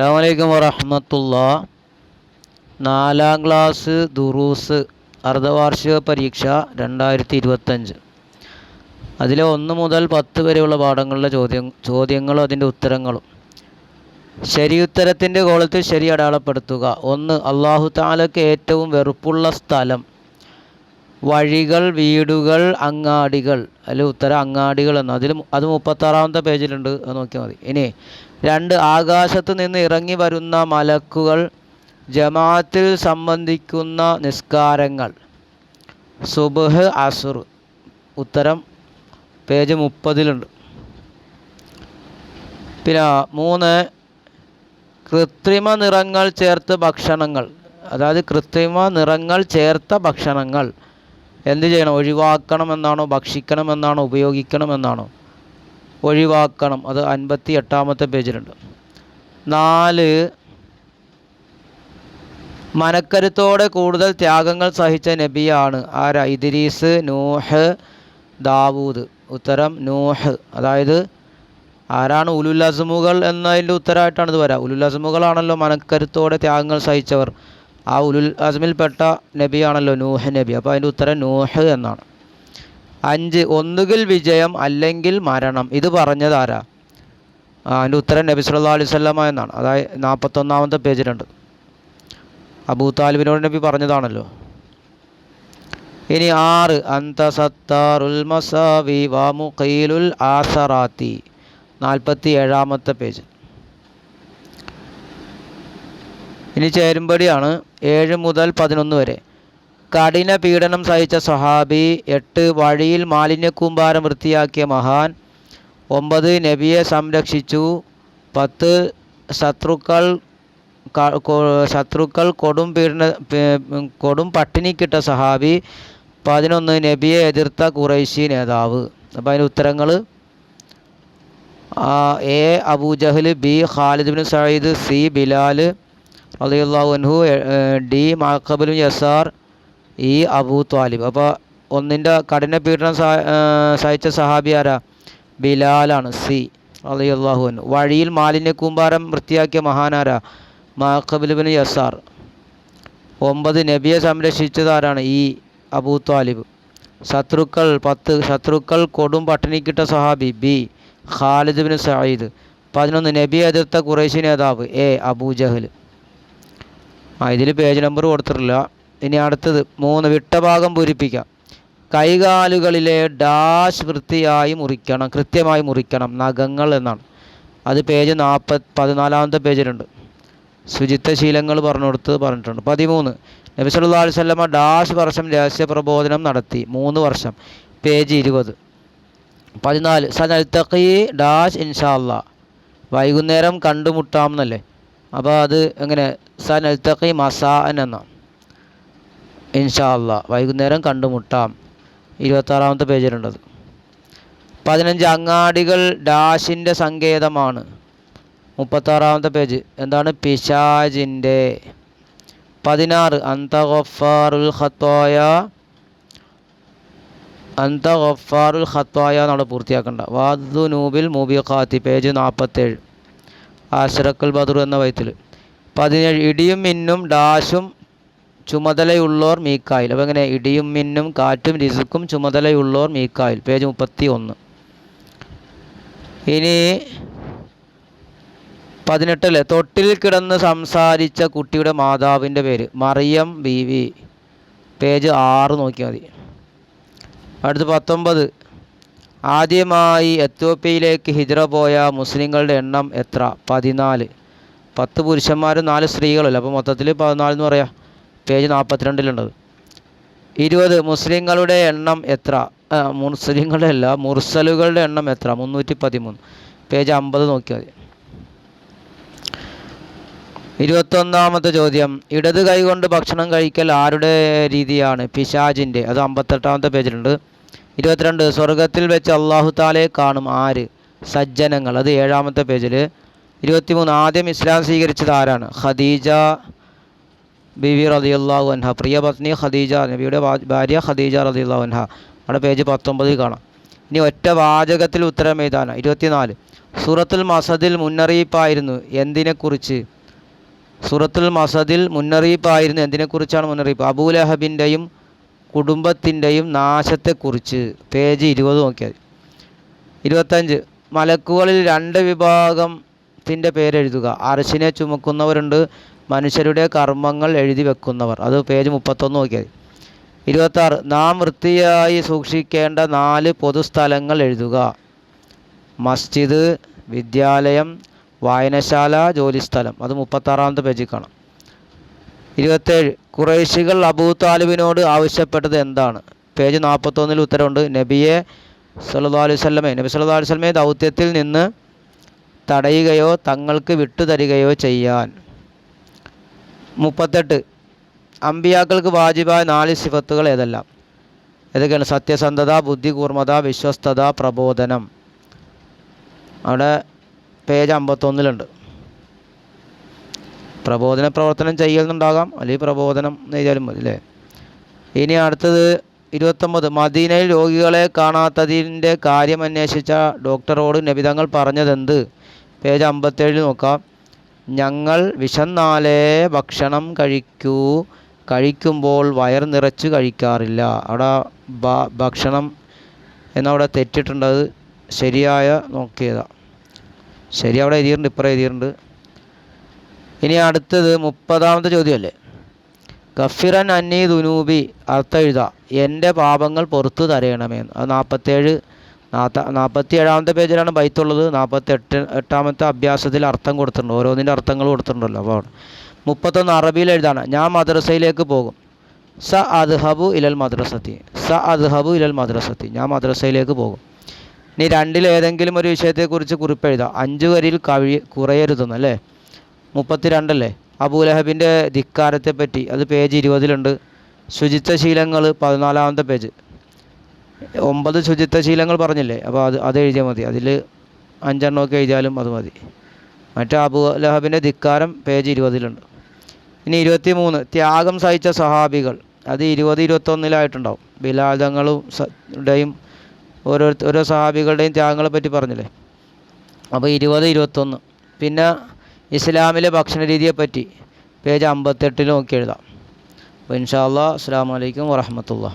അസ്സാം വലൈക്കും വറഹമത്തുള്ള. നാലാം ക്ലാസ് ദുറൂസ് അർദ്ധവാർഷിക പരീക്ഷ രണ്ടായിരത്തി ഇരുപത്തഞ്ച് അതിലെ ഒന്ന് മുതൽ പത്ത് വരെയുള്ള പാഠങ്ങളിലെ ചോദ്യം ചോദ്യങ്ങളും അതിന്റെ ഉത്തരങ്ങളും. ശരിയുത്തരത്തിന്റെ കോളത്തിൽ ശരി അടയാളപ്പെടുത്തുക. ഒന്ന് അള്ളാഹു താലക്ക് ഏറ്റവും വെറുപ്പുള്ള സ്ഥലം. വഴികൾ വീടുകൾ അങ്ങാടികൾ. അതിൽ ഉത്തര അങ്ങാടികൾ എന്ന്. അതിൽ അത് മുപ്പത്താറാമത്തെ പേജിലുണ്ട്. അത് നോക്കിയാൽ മതി. ഇനി രണ്ട് ആകാശത്ത് നിന്ന് ഇറങ്ങി വരുന്ന മലക്കുകൾ ജമാഅത്തിൽ സംബന്ധിക്കുന്ന നിസ്കാരങ്ങൾ. സുബഹ് അസുർ. ഉത്തരം പേജ് മുപ്പതിലുണ്ട്. പിന്നെ മൂന്ന് കൃത്രിമ നിറങ്ങൾ ചേർത്ത് ഭക്ഷണങ്ങൾ. അതായത് കൃത്രിമ നിറങ്ങൾ ചേർത്ത ഭക്ഷണങ്ങൾ. എന്ത് ചെയ്യണം? ഒഴിവാക്കണമെന്നാണോ? ഭക്ഷിക്കണമെന്നാണോ? ഉപയോഗിക്കണമെന്നാണോ? ഒഴിവാക്കണം. അത് അൻപത്തി എട്ടാമത്തെ പേജിലുണ്ട്. നാല് മനക്കരുത്തോടെ കൂടുതൽ ത്യാഗങ്ങൾ സഹിച്ച നബിയാണ്. ആരാ? ഇദ്രീസ് നൂഹ് ദാവൂദ്. ഉത്തരം നൂഹ്. അതായത് ആരാണ് ഉലുൽ അസ്മുകൾ എന്നതിന്റെ ഉത്തരമായിട്ടാണ് ഇത് വരാം. ഉലുൽ അസ്മുകളാണല്ലോ മനക്കരുത്തോടെ ത്യാഗങ്ങൾ സഹിച്ചവർ. ആ ഉലുൽ അസ്മിൽപ്പെട്ട നബിയാണല്ലോ നൂഹ് നബി. അപ്പോൾ അതിന്റെ ഉത്തരം നൂഹ് എന്നാണ്. അഞ്ച് ഒന്നുകിൽ വിജയം അല്ലെങ്കിൽ മരണം. ഇത് പറഞ്ഞതാരാ അതിന്റെ ഉത്തരം നബി സുല്ലാ അലൈഹി എന്നാണ്. അതായത് നാൽപ്പത്തൊന്നാമത്തെ പേജിലുണ്ട്. അബൂ താലിബിനോട് നബി പറഞ്ഞതാണല്ലോ. ഇനി ആറ് അന്ത സത്താറുൽ മസാവി വാമുഖയിലുൽ ആസറാത്തി. നാൽപ്പത്തി ഏഴാമത്തെ പേജ്. ഇനി ചേരുമ്പടിയാണ് ഏഴ് മുതൽ പതിനൊന്ന് വരെ. കഠിന പീഡനം സഹിച്ച സഹാബി എട്ട് വഴിയിൽ മാലിന്യക്കൂമ്പാരം വൃത്തിയാക്കിയ മഹാൻ ഒമ്പത് നബിയെ സംരക്ഷിച്ചു പത്ത് ശത്രുക്കൾ ശത്രുക്കൾ കൊടും പീഡന കൊടും പട്ടിണിക്കിട്ട സഹാബി പതിനൊന്ന് നബിയെ എതിർത്ത ഖുറൈശി നേതാവ്. അപ്പോൾ അതിന്റെ ഉത്തരങ്ങൾ A Abu Jahl B Khalid bin Sayyid C Bilal റളിയല്ലാഹു ഡി മാക്കബുൽ യസാർ ഇ അബൂ താലിബ് അപ്പോൾ ഒന്നിന്റെ കഠിന പീഡനം സഹിച്ച സഹാബി ആരാ? ബിലാലാണ് സി അൻഹു. വഴിയിൽ മാലിന്യക്കൂമ്പാരം വൃത്തിയാക്കിയ മഹാനാരാ മാക്കബുൽ ബിൻ യസാർ ഒമ്പത് നബിയെ സംരക്ഷിച്ചതാരാണ് ഈ അബൂ താലിബ് ശത്രുക്കൾ പത്ത് ശത്രുക്കൾ കൊടും പട്ടിണിക്കിട്ട സഹാബി ബി ഖാലിദ് ബിൻ സയ്യിദ് പതിനൊന്ന് നബിയെ എതിർത്ത ഖുറൈശി നേതാവ് എ അബൂജഹൽ ആ ഇതിൽ പേജ് നമ്പർ കൊടുത്തിട്ടില്ല. ഇനി അടുത്തത് മൂന്ന് വിട്ടഭാഗം പൂരിപ്പിക്കാം. കൈകാലുകളിലെ ഡാഷ് വൃത്തിയായി മുറിക്കണം കൃത്യമായി മുറിക്കണം നഖങ്ങൾ എന്നാണ്. അത് പേജ് നാൽപ്പത് പതിനാലാമത്തെ പേജിലുണ്ട് ശുചിത്വ ശീലങ്ങൾ പറഞ്ഞു കൊടുത്ത് പറഞ്ഞിട്ടുണ്ട്. പതിമൂന്ന് നബി അലൈഹി വസല്ലമ ഡാഷ് വർഷം രഹസ്യ പ്രബോധനം നടത്തി. മൂന്ന് വർഷം. പേജ് ഇരുപത്. പതിനാല് സനൽത്തഖി ഡാഷ് ഇൻഷാ അല്ലാ വൈകുന്നേരം കണ്ടുമുട്ടാം എന്നല്ലേ അപ്പോൾ അത് എങ്ങനെ? സനൽത്തഖി മസാഅൻ എന്നാണ് ഇൻഷാ അല്ലാ വൈകുന്നേരം കണ്ടുമുട്ടാം. ഇരുപത്താറാമത്തെ പേജിലുണ്ടത്. പതിനഞ്ച് അങ്ങാടികൾ ഡാഷിന്റെ സങ്കേതമാണ്. മുപ്പത്താറാമത്തെ പേജ്. എന്താണ്? പിശാജിന്റെ പതിനാറ്. അന്ത ഗഫാറുൽ ഖത്തോയ. അന്ത ഗഫാറുൽ എന്നാണ് പൂർത്തിയാക്കേണ്ട വാദു നൂബിൽ മുബിഖാത്തി. പേജ് നാൽപ്പത്തേഴ് ആശറക്കൽ ബദർ എന്ന വയത്തിൽ പതിനേഴ് ഇടിയും മിന്നും ഡാഷും ചുമതലയുള്ളോർ മീക്കായിൽ. അപ്പോൾ എങ്ങനെ? ഇടിയും മിന്നും കാറ്റും രിസുക്കും ചുമതലയുള്ളോർ മീക്കായിൽ. പേജ് മുപ്പത്തി ഒന്ന് ഇനി പതിനെട്ടല്ലേ? തൊട്ടിൽ കിടന്ന് സംസാരിച്ച കുട്ടിയുടെ മാതാവിന്റെ പേര്. മറിയം ബീവി പേജ് ആറ് നോക്കിയാൽ മതി. അടുത്ത് പത്തൊമ്പത്. ആദ്യമായി എത്യോപ്യയിലേക്ക് ഹിജ്റ പോയ മുസ്ലിങ്ങളുടെ എണ്ണം എത്ര? പതിനാല്. പത്ത് പുരുഷന്മാരും നാല് സ്ത്രീകളല്ല അപ്പോൾ മൊത്തത്തിൽ പതിനാല് എന്ന് പറയാം. പേജ് നാൽപ്പത്തിരണ്ടിലുണ്ടത് ഇരുപത്. മുസ്ലിങ്ങളുടെ എണ്ണം എത്ര? മുസ്ലിങ്ങളുടെ അല്ല മുർസലുകളുടെ എണ്ണം എത്ര? മുന്നൂറ്റി പതിമൂന്ന് പേജ് അമ്പത് നോക്കിയാൽ മതി. ഇരുപത്തൊന്നാമത്തെ ചോദ്യം. ഇടത് കൈകൊണ്ട് ഭക്ഷണം കഴിക്കൽ ആരുടെ രീതിയാണ്? പിശാജിന്റെ അത് അമ്പത്തെട്ടാമത്തെ പേജിലുണ്ട്. ഇരുപത്തിരണ്ട് സ്വർഗത്തിൽ വെച്ച് അള്ളാഹു താലയെ കാണും ആര്? സജ്ജനങ്ങൾ. അത് ഏഴാമത്തെ പേജിൽ ഇരുപത്തിമൂന്ന് ആദ്യം ഇസ്ലാം സ്വീകരിച്ചത് ആരാണ്? ഖദീജ ബിവി റളിയല്ലാഹു അൻഹ. പ്രിയ പത്നി ഖദീജ നബിയുടെ ഭാര്യ ഖദീജ റളിയല്ലാഹു അൻഹ. അവിടെ പേജ് പത്തൊമ്പതിൽ കാണാം. ഇനി ഒറ്റ വാചകത്തിൽ ഉത്തരം എഴുതാനാണ്. ഇരുപത്തിനാല് സൂറത്തുൽ മസദിൽ മുന്നറിയിപ്പായിരുന്നു എന്തിനെക്കുറിച്ച്? സൂറത്തുൽ മസദിൽ മുന്നറിയിപ്പായിരുന്നു എന്തിനെക്കുറിച്ചാണ് മുന്നറിയിപ്പ്? അബൂലഹബിന്റെയും കുടുംബത്തിന്റെയും നാശത്തെക്കുറിച്ച് പേജ് ഇരുപത് നോക്കിയാൽ ഇരുപത്തഞ്ച്. മലക്കുകളിൽ രണ്ട് വിഭാഗത്തിന്റെ പേരെഴുതുക. അർശിനെ ചുമക്കുന്നവരുണ്ട് മനുഷ്യരുടെ കർമ്മങ്ങൾ എഴുതി വെക്കുന്നവർ. അത് പേജ് മുപ്പത്തൊന്ന് നോക്കിയാൽ ഇരുപത്താറ്. നാം വൃത്തിയായി സൂക്ഷിക്കേണ്ട നാല് പൊതുസ്ഥലങ്ങൾ എഴുതുക. മസ്ജിദ് വിദ്യാലയം വായനശാല ജോലിസ്ഥലം. അത് മുപ്പത്താറാമത്തെ പേജിൽ കാണാം. ഇരുപത്തേഴ് കുറേശികൾ അബൂ താലിബിനോട് ആവശ്യപ്പെട്ടത് എന്താണ്? പേജ് നാൽപ്പത്തൊന്നിൽ ഉത്തരവുണ്ട്. നബിയെ സല്ലല്ലാഹു അലൈഹി വസല്ലമയെ നബി സല്ലല്ലാഹു അലൈഹി വസല്ലമയെ ദൗത്യത്തിൽ നിന്ന് തടയുകയോ തങ്ങൾക്ക് വിട്ടുതരികയോ ചെയ്യാൻ. മുപ്പത്തെട്ട്. അമ്പിയാക്കൾക്ക് വാജിബായ നാല് സിഫത്തുകൾ ഏതെല്ലാം? ഏതൊക്കെയാണ്? സത്യസന്ധത ബുദ്ധി കൂർമ്മത വിശ്വസ്തത പ്രബോധനം. അവിടെ പേജ് അമ്പത്തൊന്നിലുണ്ട്. പ്രബോധന പ്രവർത്തനം ചെയ്യുന്നുണ്ടാകാം അല്ലെങ്കിൽ പ്രബോധനം എന്ന് ചെയ്താലും മതി അല്ലേ? ഇനി അടുത്തത് ഇരുപത്തൊമ്പത്. മദീനയിൽ രോഗികളെ കാണാത്തതിന്റെ കാര്യം അന്വേഷിച്ച ഡോക്ടറോട് നബിതങ്ങൾ പറഞ്ഞതെന്ത്? പേജ് അമ്പത്തേഴിൽ നോക്കാം. ഞങ്ങൾ വിശന്നാലേ ഭക്ഷണം കഴിക്കൂ. കഴിക്കുമ്പോൾ വയർ നിറച്ച് കഴിക്കാറില്ല. അവിടെ ഭക്ഷണം എന്നവിടെ തെറ്റിട്ടുണ്ടത് ശരിയായ നോക്കിയതാണ് ശരി അവിടെ എഴുതിയിട്ടുണ്ട് ഇപ്പുറം എഴുതിയിട്ടുണ്ട്. ഇനി അടുത്തത് മുപ്പതാമത്തെ ചോദ്യമല്ലേ? ഗഫിറൻ അന്നി ദുനൂബി അർത്ഥം എഴുത എന്റെ പാപങ്ങൾ പുറത്തു തരയണമെന്ന് അത് നാൽപ്പത്തേഴ് നാൽപ്പത്തി ഏഴാമത്തെ പേജിലാണ് ബൈത്തുള്ളത്. നാൽപ്പത്തി എട്ട് എട്ടാമത്തെ അഭ്യാസത്തിൽ അർത്ഥം കൊടുത്തിട്ടുണ്ട്. ഓരോന്നിന്റെ അർത്ഥങ്ങൾ കൊടുത്തിട്ടുണ്ടല്ലോ അപ്പോൾ മുപ്പത്തൊന്ന് അറബിയിൽ എഴുതാണ് ഞാൻ മദ്രസയിലേക്ക് പോകും. സ അദ്ഹബു ഇലൽ മദ്രസത്തി. സ അദ്ഹബു ഇലൽ മദ്രസത്തി. ഞാൻ മദ്രസയിലേക്ക് പോകും. ഇനി രണ്ടിലേതെങ്കിലും ഒരു വിഷയത്തെക്കുറിച്ച് കുറിപ്പ് എഴുതാം അഞ്ച് വരിയിൽ കവി കുറയരുതെന്ന് അല്ലേ? മുപ്പത്തിരണ്ടല്ലേ? അബൂലഹബിന്റെ ധിക്കാരത്തെപ്പറ്റി. അത് പേജ് ഇരുപതിലുണ്ട്. ശുചിത്വ ശീലങ്ങൾ പതിനാലാമത്തെ പേജ്. ഒമ്പത് ശുചിത്വ ശീലങ്ങൾ പറഞ്ഞില്ലേ? അപ്പോൾ അത് അത് എഴുതിയാൽ മതി. അതിൽ അഞ്ചെണ്ണമൊക്കെ എഴുതിയാലും അത് മതി. മറ്റേ അബൂ ലഹബിന്റെ ധിക്കാരം പേജ് ഇരുപതിലുണ്ട്. ഇനി ഇരുപത്തി മൂന്ന് ത്യാഗം സഹിച്ച സഹാബികൾ. അത് ഇരുപത് ഇരുപത്തൊന്നിലായിട്ടുണ്ടാവും. ബിലാദങ്ങളും ടെയും ഓരോ ഓരോ സഹാബികളുടെയും ത്യാഗങ്ങളെ പറ്റി പറഞ്ഞില്ലേ? അപ്പോൾ ഇരുപത് ഇരുപത്തൊന്ന്. പിന്നെ ഇസ്ലാമിലെ ഭക്ഷണ രീതിയെ പറ്റി പേജ് അമ്പത്തെട്ടിൽ നോക്കി എഴുതാം അപ്പോൾ ഇൻഷാ അല്ലാ അസ്സാം വലൈക്കും വറഹമത്തുള്ള